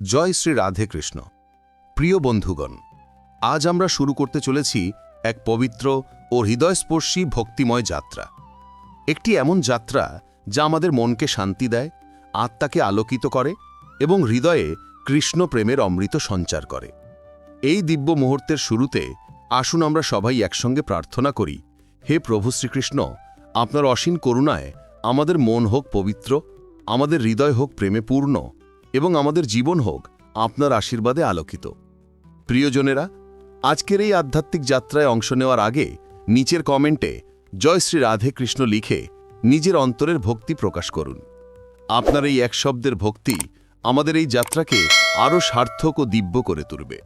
জয় শ্রী রাধে কৃষ্ণ। প্রিয় বন্ধুগণ, আজ আমরা শুরু করতে চলেছি এক পবিত্র ও হৃদয়স্পর্শী ভক্তিময় যাত্রা। একটি এমন যাত্রা যা আমাদের মনকে শান্তি দেয়, আত্মাকে আলোকিত করে এবং হৃদয়ে কৃষ্ণ প্রেমের অমৃত সঞ্চার করে। এই দিব্য মুহূর্তের শুরুতে আসুন আমরা সবাই একসঙ্গে প্রার্থনা করি, হে প্রভু শ্রীকৃষ্ণ, আপনার অসীম করুণায় আমাদের মন হোক পবিত্র, আমাদের হৃদয় হোক প্রেমে পূর্ণ এবং আমাদের জীবন হোক আপনার আশীর্বাদে আলোকিত। প্রিয়জনেরা, আজকের এই আধ্যাত্মিক যাত্রায় অংশ নেওয়ার আগে নিচের কমেন্টে জয় শ্রী রাধে কৃষ্ণ লিখে নিজের অন্তরের ভক্তি প্রকাশ করুন। আপনার এই এক শব্দের ভক্তি আমাদের এই যাত্রাকে আরও সার্থক ও দিব্য করে তুলবে।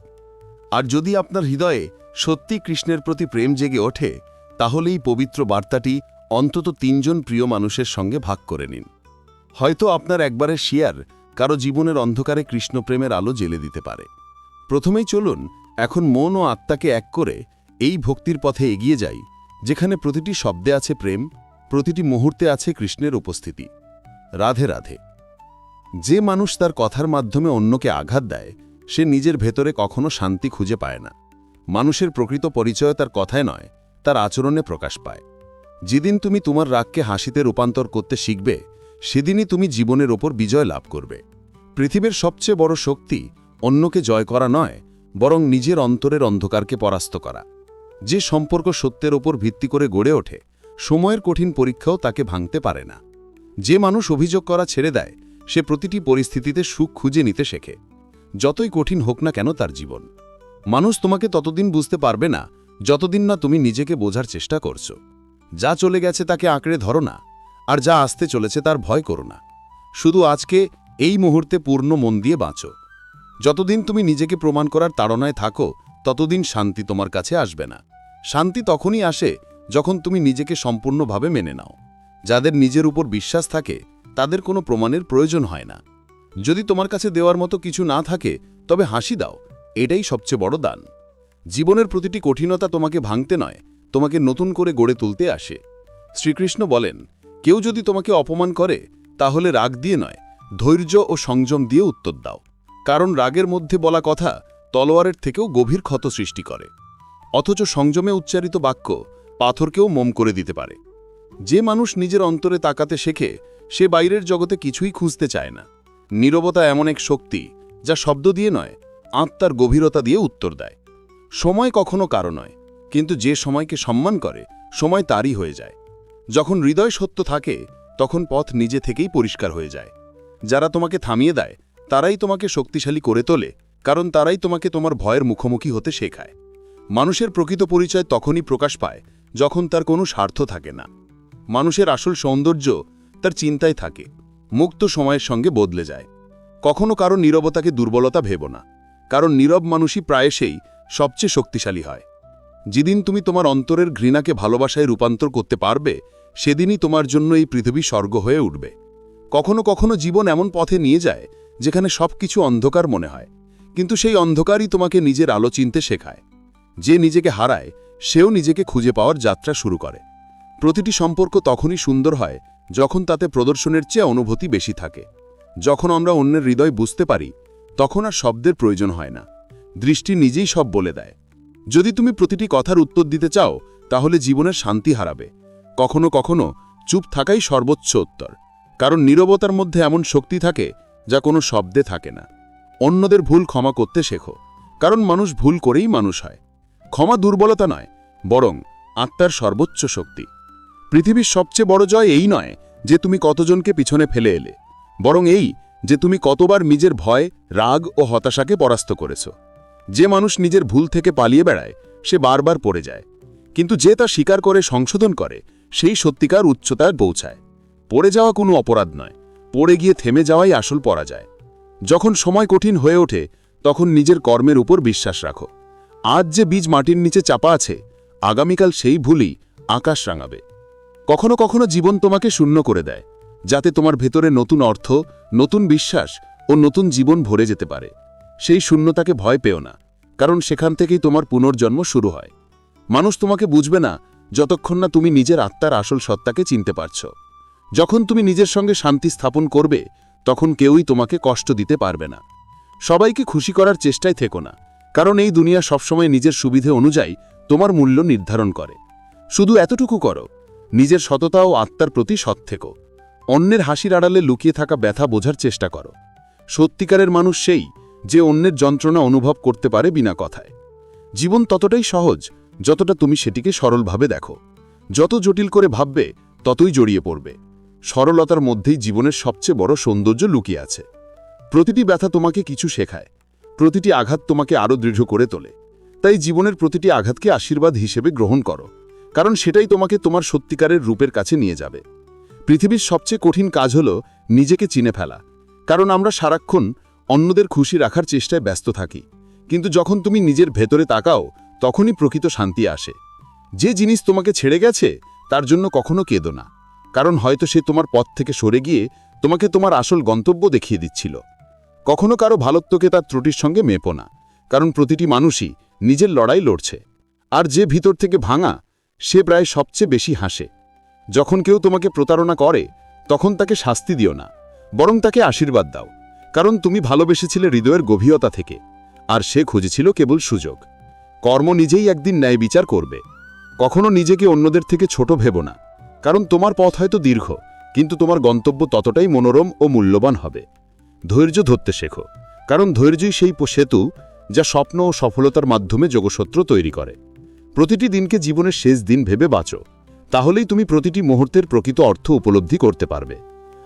আর যদি আপনার হৃদয়ে সত্যি কৃষ্ণের প্রতি প্রেম জেগে ওঠে, তাহলে এই পবিত্র বার্তাটি অন্তত তিনজন প্রিয় মানুষের সঙ্গে ভাগ করে নিন। হয়তো আপনার একবারের শেয়ার কারও জীবনের অন্ধকারে কৃষ্ণপ্রেমের আলো জেলে দিতে পারে। প্রথমেই চলুন এখন মন ও আত্মাকে এক করে এই ভক্তির পথে এগিয়ে যাই, যেখানে প্রতিটি শব্দে আছে প্রেম, প্রতিটি মুহূর্তে আছে কৃষ্ণের উপস্থিতি। রাধে রাধে। যে মানুষ তার কথার মাধ্যমে অন্যকে আঘাত দেয়, সে নিজের ভেতরে কখনো শান্তি খুঁজে পায় না। মানুষের প্রকৃত পরিচয় তার কথায় নয়, তার আচরণে প্রকাশ পায়। যেদিন তুমি তোমার রাগকে হাসিতে রূপান্তর করতে শিখবে সেদিনই তুমি জীবনের ওপর বিজয় লাভ করবে। পৃথিবীর সবচেয়ে বড় শক্তি অন্যকে জয় করা নয়, বরং নিজের অন্তরের অন্ধকারকে পরাস্ত করা। যে সম্পর্ক সত্যের ওপর ভিত্তি করে গড়ে ওঠে, সময়ের কঠিন পরীক্ষাও তাকে ভাঙতে পারে না। যে মানুষ অভিযোগ করা ছেড়ে দেয়, সে প্রতিটি পরিস্থিতিতে সুখ খুঁজে নিতে শেখে। যতই কঠিন হোক না কেন তার জীবন। মানুষ তোমাকে ততদিন বুঝতে পারবে না, যতদিন না তুমি নিজেকে বোঝার চেষ্টা করছ। যা চলে গেছে তাকে আঁকড়ে ধরো না। আর যা আসতে চলেছে তার ভয় করো না। শুধু আজকে এই মুহূর্তে পূর্ণ মন দিয়ে বাঁচো। যতদিন তুমি নিজেকে প্রমাণ করার তাড়নায় থাকো, ততদিন শান্তি তোমার কাছে আসবে না। শান্তি তখনই আসে যখন তুমি নিজেকে সম্পূর্ণভাবে মেনে নাও। যাদের নিজের উপর বিশ্বাস থাকে, তাদের কোনো প্রমাণের প্রয়োজন হয় না। যদি তোমার কাছে দেওয়ার মতো কিছু না থাকে, তবে হাসি দাও, এটাই সবচেয়ে বড় দান। জীবনের প্রতিটি কঠিনতা তোমাকে ভাঙতে নয়, তোমাকে নতুন করে গড়ে তুলতে আসে। শ্রীকৃষ্ণ বলেন কেউ যদি তোমাকে অপমান করে, তাহলে রাগ দিয়ে নয়, ধৈর্য ও সংযম দিয়ে উত্তর দাও। কারণ রাগের মধ্যে বলা কথা তলোয়ারের থেকেও গভীর ক্ষত সৃষ্টি করে। অথচ সংযমে উচ্চারিত বাক্য পাথরকেও মোম করে দিতে পারে। যে মানুষ নিজের অন্তরে তাকাতে শেখে, সে বাইরের জগতে কিছুই খুঁজতে চায় না। নীরবতা এমন এক শক্তি, যা শব্দ দিয়ে নয়, আত্মার গভীরতা দিয়ে উত্তর দেয়। সময় কখনো কারও নয়, কিন্তু যে সময়কে সম্মান করে, সময় তারই হয়ে যায়। যখন হৃদয় সত্য থাকে, তখন পথ নিজে থেকেই পরিষ্কার হয়ে যায়। যারা তোমাকে থামিয়ে দেয়, তারাই তোমাকে শক্তিশালী করে তোলে, কারণ তারাই তোমাকে তোমার ভয়ের মুখোমুখি হতে শেখায়। মানুষের প্রকৃত পরিচয় তখনই প্রকাশ পায়, যখন তার কোনো স্বার্থ থাকে না। মানুষের আসল সৌন্দর্য তার চিন্তায় থাকে, মুক্ত সময়ের সঙ্গে বদলে যায়। কখনো কারও নীরবতাকে দুর্বলতা ভেব না, কারণ নীরব মানুষই প্রায়শেই সবচেয়ে শক্তিশালী হয়। যেদিন তুমি তোমার অন্তরের ঘৃণাকে ভালোবাসায় রূপান্তর করতে পারবে, সেদিনই তোমার জন্য এই পৃথিবী স্বর্গ হয়ে উঠবে। কখনো কখনো জীবন এমন পথে নিয়ে যায়, যেখানে সবকিছু অন্ধকার মনে হয়, কিন্তু সেই অন্ধকারই তোমাকে নিজের আলো চিনতে শেখায়। যে নিজেকে হারায়, সেও নিজেকে খুঁজে পাওয়ার যাত্রা শুরু করে। প্রতিটি সম্পর্ক তখনই সুন্দর হয়, যখন তাতে প্রদর্শনের চেয়ে অনুভূতি বেশি থাকে। যখন আমরা অন্যের হৃদয় বুঝতে পারি, তখন আর শব্দের প্রয়োজন হয় না। দৃষ্টি নিজেই সব বলে দেয়। যদি তুমি প্রতিটি কথার উত্তর দিতে চাও, তাহলে জীবনের শান্তি হারাবে। কখনো কখনো চুপ থাকাই সর্বোচ্চ উত্তর। কারণ নীরবতার মধ্যে এমন শক্তি থাকে যা কোনো শব্দে থাকে না। অন্যদের ভুল ক্ষমা করতে শেখো। কারণ মানুষ ভুল করেই মানুষ হয়। ক্ষমা দুর্বলতা নয়, বরং আত্মার সর্বোচ্চ শক্তি। পৃথিবীর সবচেয়ে বড় জয় এই নয় যে তুমি কতজনকে পিছনে ফেলে এলে, বরং এই যে তুমি কতবার নিজের ভয়, রাগ ও হতাশাকে পরাস্ত করেছ। যে মানুষ নিজের ভুল থেকে পালিয়ে বেড়ায়, সে বারবার পড়ে যায়। কিন্তু যে তা স্বীকার করে, সংশোধন করে, সেই সত্যিকার উচ্চতায় পৌঁছায়। পড়ে যাওয়া কোনো অপরাধ নয়। পড়ে গিয়ে থেমে যাওয়াই আসল পরা যায় যখন সময় কঠিন হয়ে ওঠে, তখন নিজের কর্মের উপর বিশ্বাস রাখো। আজ যে বীজ মাটির নিচে চাপা আছে, আগামীকাল সেই ভুলই আকাশ রাঙাবে। কখনো কখনো জীবন তোমাকে শূন্য করে দেয়, যাতে তোমার ভেতরে নতুন অর্থ, নতুন বিশ্বাস ও নতুন জীবন ভরে যেতে পারে। সেই শূন্যতাকে ভয় পেও না, কারণ সেখান থেকেই তোমার পুনর্জন্ম শুরু হয়। মানুষ তোমাকে বুঝবে না যতক্ষণ না তুমি নিজের আত্মার আসল সত্তাকে চিনতে পারছ। যখন তুমি নিজের সঙ্গে শান্তি স্থাপন করবে, তখন কেউই তোমাকে কষ্ট দিতে পারবে না। সবাইকে খুশি করার চেষ্টায় থেকো না, কারণ এই দুনিয়া সবসময় নিজের সুবিধে অনুযায়ী তোমার মূল্য নির্ধারণ করে। শুধু এতটুকু করো, নিজের সততা ও আত্মার প্রতি সৎ থেকো। অন্যের হাসির আড়ালে লুকিয়ে থাকা ব্যথা বোঝার চেষ্টা করো। সত্যিকারের মানুষ সেই যে অন্যের যন্ত্রণা অনুভব করতে পারে বিনা কথায়। জীবন ততটাই সহজ, যতটা তুমি সেটিকে সরলভাবে দেখো। যত জটিল করে ভাববে, ততই জড়িয়ে পড়বে। সরলতার মধ্যেই জীবনের সবচেয়ে বড় সৌন্দর্য লুকিয়ে আছে। প্রতিটি ব্যথা তোমাকে কিছু শেখায়, প্রতিটি আঘাত তোমাকে আরও দৃঢ় করে তোলে। তাই জীবনের প্রতিটি আঘাতকে আশীর্বাদ হিসেবে গ্রহণ করো, কারণ সেটাই তোমাকে তোমার সত্যিকারের রূপের কাছে নিয়ে যাবে। পৃথিবীর সবচেয়ে কঠিন কাজ হল নিজেকে চিনে ফেলা, কারণ আমরা সারাক্ষণ অন্যদের খুশি রাখার চেষ্টায় ব্যস্ত থাকি। কিন্তু যখন তুমি নিজের ভেতরে তাকাও, তখনই প্রকৃত শান্তি আসে। যে জিনিস তোমাকে ছেড়ে গেছে, তার জন্য কখনো কেঁদো না। কারণ হয়তো সে তোমার পথ থেকে সরে গিয়ে তোমাকে তোমার আসল গন্তব্য দেখিয়ে দিচ্ছিল। কখনো কারও ভালোত্বকে তার ত্রুটির সঙ্গে মেপো না, কারণ প্রতিটি মানুষই নিজের লড়াই লড়ছে। আর যে ভিতর থেকে ভাঙা, সে প্রায় সবচেয়ে বেশি হাসে। যখন কেউ তোমাকে প্রতারণা করে, তখন তাকে শাস্তি দিও না, বরং তাকে আশীর্বাদ দাও। কারণ তুমি ভালোবেসেছিলে হৃদয়ের গভীরতা থেকে, আর সে খুঁজেছিল কেবল সুযোগ। কর্ম নিজেই একদিন ন্যায় বিচার করবে। কখনো নিজেকে অন্যদের থেকে ছোট ভেব না, কারণ তোমার পথ হয়তো দীর্ঘ, কিন্তু তোমার গন্তব্য ততটাই মনোরম ও মূল্যবান হবে। ধৈর্য ধরতে শেখো, কারণ ধৈর্যই সেই সেতু যা স্বপ্ন ও সফলতার মাধ্যমে যোগসূত্র তৈরি করে। প্রতিটি দিনকে জীবনের শেষ দিন ভেবে বাঁচো, তাহলেই তুমি প্রতিটি মুহূর্তের প্রকৃত অর্থ উপলব্ধি করতে পারবে।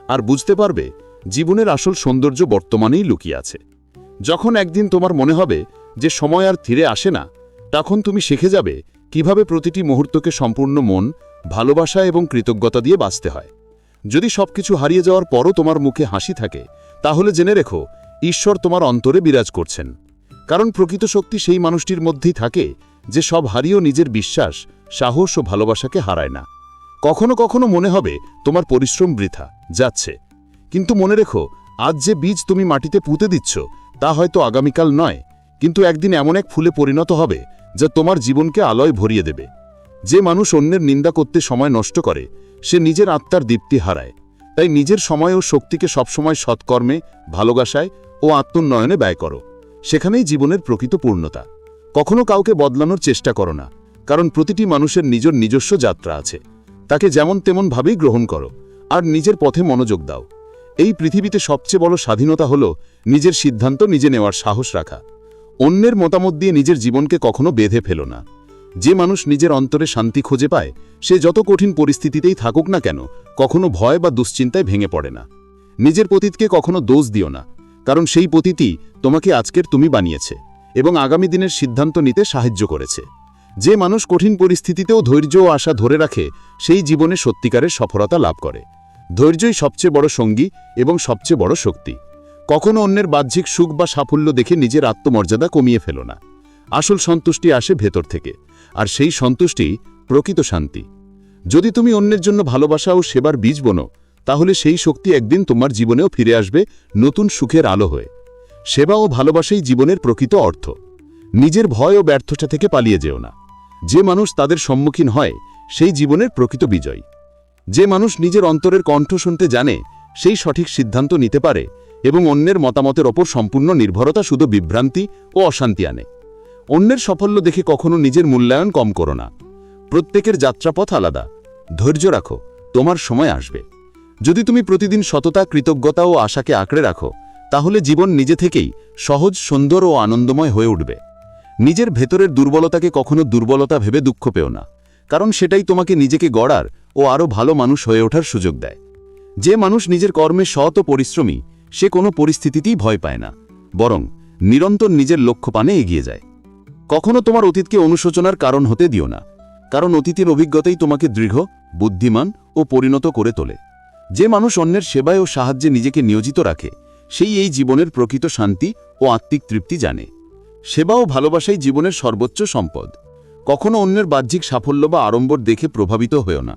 আর বুঝতে পারবে জীবনের আসল সৌন্দর্য বর্তমানেই লুকিয়ে আছে। যখন একদিন তোমার মনে হবে যে সময় আর ফিরে আসে না, তখন তুমি শিখে যাবে কীভাবে প্রতিটি মুহূর্তকে সম্পূর্ণ মন, ভালোবাসা এবং কৃতজ্ঞতা দিয়ে বাঁচতে হয়। যদি সবকিছু হারিয়ে যাওয়ার পরও তোমার মুখে হাসি থাকে, তাহলে জেনে রেখো, ঈশ্বর তোমার অন্তরে বিরাজ করছেন। কারণ প্রকৃত শক্তি সেই মানুষটির মধ্যেই থাকে যে সব হারিয়েও নিজের বিশ্বাস, সাহস ও ভালোবাসাকে হারায় না। কখনো কখনো মনে হবে তোমার পরিশ্রম বৃথা, যাচ্ছে। কিন্তু মনে রেখো, আজ যে বীজ তুমি মাটিতে পুঁতে দিচ্ছ, তা হয়তো আগামীকাল নয়, কিন্তু একদিন এমন এক ফুলে পরিণত হবে, যা তোমার জীবনকে আলোয় ভরিয়ে দেবে। যে মানুষ অন্যের নিন্দা করতে সময় নষ্ট করে, সে নিজের আত্মার দীপ্তি হারায়। তাই নিজের সময় ও শক্তিকে সবসময় সৎকর্মে, ভালোবাসায় ও আত্মোন্নয়নে ব্যয় করো। সেখানেই জীবনের প্রকৃত পূর্ণতা। কখনো কাউকে বদলানোর চেষ্টা করো না, কারণ প্রতিটি মানুষের নিজের নিজস্ব যাত্রা আছে। তাকে যেমন তেমন ভাবেই গ্রহণ করো, আর নিজের পথে মনোযোগ দাও। এই পৃথিবীতে সবচেয়ে বড় স্বাধীনতা হল নিজের সিদ্ধান্ত নিজে নেওয়ার সাহস রাখা। অন্যের মতামত দিয়ে নিজের জীবনকে কখনো বেঁধে ফেলো না। যে মানুষ নিজের অন্তরে শান্তি খুঁজে পায়, সে যত কঠিন পরিস্থিতিতেই থাকুক না কেন, কখনো ভয় বা দুশ্চিন্তায় ভেঙে পড়ে না। নিজের পতীতকে কখনো দোষ দিও না, কারণ সেই পতীতই তোমাকে আজকের তুমি বানিয়েছে এবং আগামী দিনের সিদ্ধান্ত নিতে সাহায্য করেছে। যে মানুষ কঠিন পরিস্থিতিতেও ধৈর্য ও আশা ধরে রাখে, সেই জীবনে সত্যিকারের সফলতা লাভ করে। ধৈর্যই সবচেয়ে বড় সঙ্গী এবং সবচেয়ে বড় শক্তি। কখনো অন্যের বাহ্যিক সুখ বা সাফল্য দেখে নিজের আত্মমর্যাদা কমিয়ে ফেলো না। আসল সন্তুষ্টি আসে ভেতর থেকে, আর সেই সন্তুষ্টি প্রকৃত শান্তি। যদি তুমি অন্যের জন্য ভালোবাসা ও সেবার বীজ বনো, তাহলে সেই শক্তি একদিন তোমার জীবনেও ফিরে আসবে নতুন সুখের আলো হয়ে। সেবা ও ভালোবাসাই জীবনের প্রকৃত অর্থ। নিজের ভয় ও ব্যর্থতা থেকে পালিয়ে যেও না। যে মানুষ তাদের সম্মুখীন হয়, সেই জীবনের প্রকৃত বিজয়। যে মানুষ নিজের অন্তরের কণ্ঠ শুনতে জানে, সেই সঠিক সিদ্ধান্ত নিতে পারে এবং অন্যের মতামতের ওপর সম্পূর্ণ নির্ভরতা শুধু বিভ্রান্তি ও অশান্তি আনে। অন্যের সাফল্য দেখে কখনো নিজের মূল্যায়ন কম করো না। প্রত্যেকের যাত্রাপথ আলাদা। ধৈর্য রাখো, তোমার সময় আসবে। যদি তুমি প্রতিদিন সততা, কৃতজ্ঞতা ও আশাকে আঁকড়ে রাখো, তাহলে জীবন নিজে থেকেই সহজ, সুন্দর ও আনন্দময় হয়ে উঠবে। নিজের ভেতরের দুর্বলতাকে কখনো দুর্বলতা ভেবে দুঃখ পেও না, কারণ সেটাই তোমাকে নিজেকে গড়ার ও আরও ভালো মানুষ হয়ে ওঠার সুযোগ দেয়। যে মানুষ নিজের কর্মে সৎ ও পরিশ্রমী, সে কোনো পরিস্থিতিতেই ভয় পায় না, বরং নিরন্তর নিজের লক্ষ্য পানে এগিয়ে যায়। কখনো তোমার অতীতকে অনুশোচনার কারণ হতে দিও না, কারণ অতীতের অভিজ্ঞতাই তোমাকে দৃঢ়, বুদ্ধিমান ও পরিণত করে তোলে। যে মানুষ অন্যের সেবায় ও সাহায্যে নিজেকে নিয়োজিত রাখে, সেই এই জীবনের প্রকৃত শান্তি ও আত্মিক তৃপ্তি জানে। সেবা ও ভালোবাসাই জীবনের সর্বোচ্চ সম্পদ। কখনো অন্যের বাহ্যিক সাফল্য বা আড়ম্বর দেখে প্রভাবিত হয়েও না।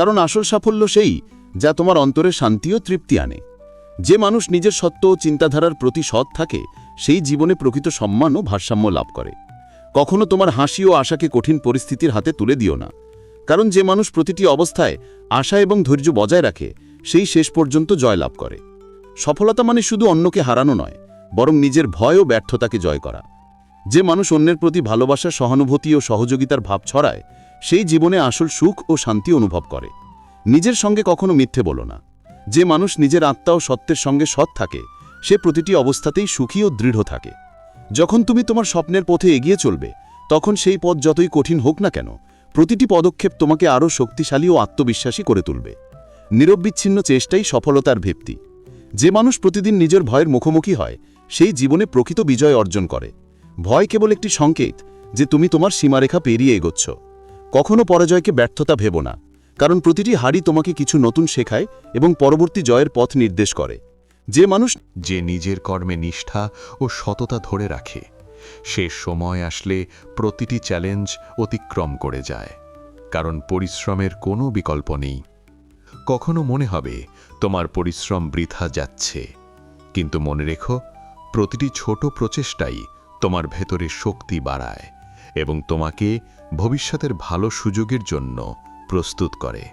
কারণ আসল সাফল্য সেই, যা তোমার অন্তরে শান্তি ও তৃপ্তি আনে। যে মানুষ নিজের সত্য ও চিন্তাধারার প্রতি সৎ থাকে, সেই জীবনে প্রকৃত সম্মান ও ভারসাম্য লাভ করে। কখনো তোমার হাসি ও আশাকে কঠিন পরিস্থিতির হাতে তুলে দিও না। কারণ যে মানুষ প্রতিটি অবস্থায় আশা এবং ধৈর্য বজায় রাখে, সেই শেষ পর্যন্ত জয়লাভ করে। সফলতা মানে শুধু অন্যকে হারানো নয়, বরং নিজের ভয় ও ব্যর্থতাকে জয় করা। যে মানুষ অন্যের প্রতি ভালোবাসা, সহানুভূতি ও সহযোগিতার ভাব ছড়ায় সেই জীবনে আসল সুখ ও শান্তি অনুভব করে। নিজের সঙ্গে কখনো মিথ্যে বলো না। যে মানুষ নিজের আত্মা ও সত্যের সঙ্গে সৎ থাকে, সে প্রতিটি অবস্থাতেই সুখী ও দৃঢ় থাকে। যখন তুমি তোমার স্বপ্নের পথে এগিয়ে চলবে, তখন সেই পথ যতই কঠিন হোক না কেন, প্রতিটি পদক্ষেপ তোমাকে আরও শক্তিশালী ও আত্মবিশ্বাসী করে তুলবে। নিরববিচ্ছিন্ন চেষ্টাই সফলতার ভিত্তি। যে মানুষ প্রতিদিন নিজের ভয়ের মুখোমুখি হয়, সেই জীবনে প্রকৃত বিজয় অর্জন করে। ভয় কেবল একটি সংকেত যে তুমি তোমার সীমারেখা পেরিয়ে এগোচ্ছ। কখনো পরাজয়কে ব্যর্থতা ভেবো না, কারণ প্রতিটি হাড়ি তোমাকে কিছু নতুন শেখায় এবং পরবর্তী জয়ের পথ নির্দেশ করে। যে মানুষ যে নিজের কর্মে নিষ্ঠা ও সততা ধরে রাখে, সে সময় আসলে প্রতিটি চ্যালেঞ্জ অতিক্রম করে যায়, কারণ পরিশ্রমের কোনো বিকল্প নেই। কখনো মনে হবে, তোমার পরিশ্রম বৃথা যাচ্ছে। কিন্তু মনে রেখো, প্রতিটি ছোট প্রচেষ্টাই তোমার ভেতরে শক্তি বাড়ায়। এবং তোমাকে ভবিষ্যতের ভালো সুযোগের জন্য প্রস্তুত করে।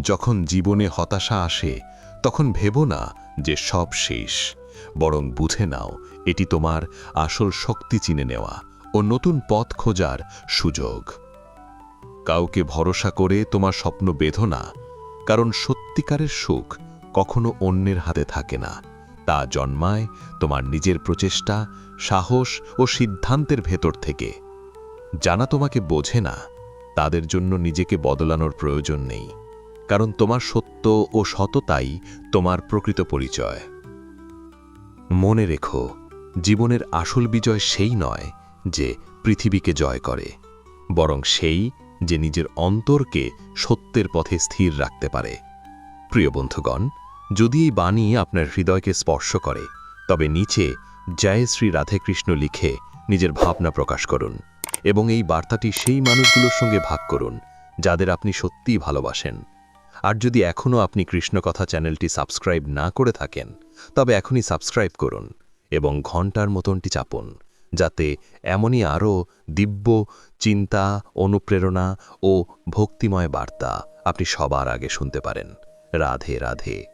যখন জীবনে হতাশা আসে, তখন ভেবো না যে সব শেষ, বরং বুঝে নাও এটি তোমার আসল শক্তি চিনে নেওয়া ও নতুন পথ খোঁজার সুযোগ। কাউকে ভরসা করে তোমার স্বপ্ন বেঁধো না, কারণ সত্যিকারের সুখ কখনো অন্যের হাতে থাকে না। তা জন্মায় তোমার নিজের প্রচেষ্টা, সাহস ও সিদ্ধান্তের ভেতর থেকে। জানা তোমাকে বোঝে না, তাদের জন্য নিজেকে বদলানোর প্রয়োজন নেই, কারণ তোমার সত্য ও সততাই তোমার প্রকৃত পরিচয়। মনে রেখো, জীবনের আসল বিজয় সেই নয় যে পৃথিবীকে জয় করে, বরং সেই যে নিজের অন্তরকে সত্যের পথে স্থির রাখতে পারে। প্রিয় বন্ধুগণ যদি এই বাণী আপনার হৃদয়কে স্পর্শ করে, তবে নিচে জয় শ্রী রাধেকৃষ্ণ লিখে নিজের ভাবনা প্রকাশ করুন এবং এই বার্তাটি সেই মানুষগুলোর সঙ্গে ভাগ করুন যাদের আপনি সত্যিই ভালোবাসেন। আর যদি এখনও আপনি কৃষ্ণকথা চ্যানেলটি সাবস্ক্রাইব না করে থাকেন, তবে এখনই সাবস্ক্রাইব করুন এবং ঘণ্টার মতনটি চাপুন যাতে এমনই আরও দিব্য চিন্তা, অনুপ্রেরণা ও ভক্তিময় বার্তা আপনি সবার আগে শুনতে পারেন। রাধে রাধে।